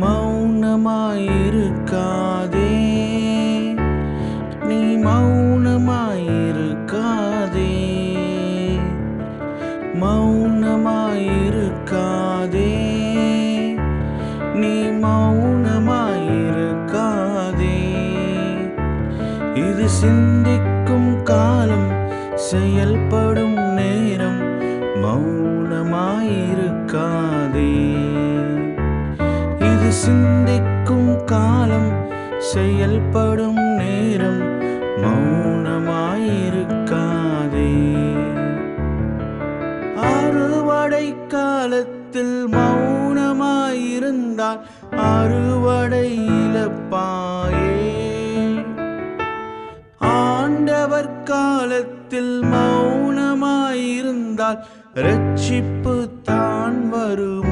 மௌனமாயிருக்காதே. நீ மௌனமாயிருக்காதே. மௌனமாயிருக்காதே. நீ மௌனமாயிருக்காதே. இது சிந்திக்கும் காலம் செயல்படும் நேரம் மௌன சிந்திக்கும் காலம் செயல்படும் நேரம் மௌனமாயிருக்காதே. அறுவடை காலத்தில் மௌனமாயிருந்தால் அறுவடை இழப்பாயே. ஆண்டவர் காலத்தில் மௌனமாயிருந்தால் ரட்சிப்பு தான் வருமோ.